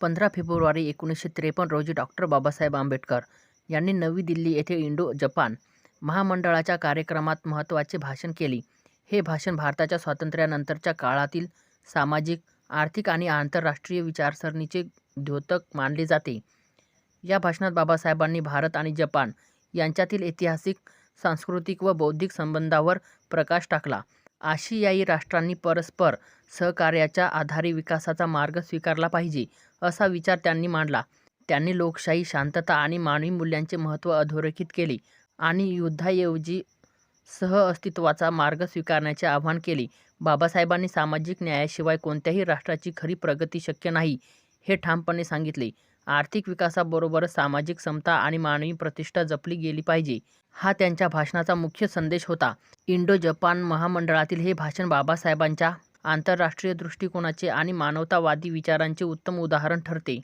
पंधरा फेब्रुवारी एकोणीसशे त्रेपन्न रोजी डॉक्टर बाबासाहेब आंबेडकर यांनी नवी दिल्ली येथे इंडो जपान महामंडळाच्या कार्यक्रमात महत्त्वाचे भाषण केले. हे भाषण भारताच्या स्वातंत्र्यानंतरच्या काळातील सामाजिक, आर्थिक आणि आंतरराष्ट्रीय विचारसरणीचे द्योतक मानले जाते. या भाषणात बाबासाहेबांनी भारत आणि जपान यांच्यातील ऐतिहासिक, सांस्कृतिक व बौद्धिक संबंधांवर प्रकाश टाकला. आशियाई राष्ट्रांनी परस्पर सहकार्याच्या आधारे विकासाचा मार्ग स्वीकारला पाहिजे, असा विचार त्यांनी मांडला. त्यांनी लोकशाही, शांतता आणि मानवी मूल्यांचे महत्त्व अधोरेखित केले आणि युद्धाऐवजी सहअस्तित्वाचा मार्ग स्वीकारण्याचे आवाहन केले. बाबासाहेबांनी सामाजिक न्यायाशिवाय कोणत्याही राष्ट्राची खरी प्रगती शक्य नाही, हे ठामपणे सांगितले. आर्थिक विकासाबरोबरच सामाजिक समता आणि मानवी प्रतिष्ठा जपली गेली पाहिजे, हा त्यांच्या भाषणाचा मुख्य संदेश होता. इंडो-जपान महामंडळातील हे भाषण बाबासाहेबांच्या आंतरराष्ट्रीय दृष्टिकोनाचे आणि मानवतावादी विचारांचे उत्तम उदाहरण ठरते.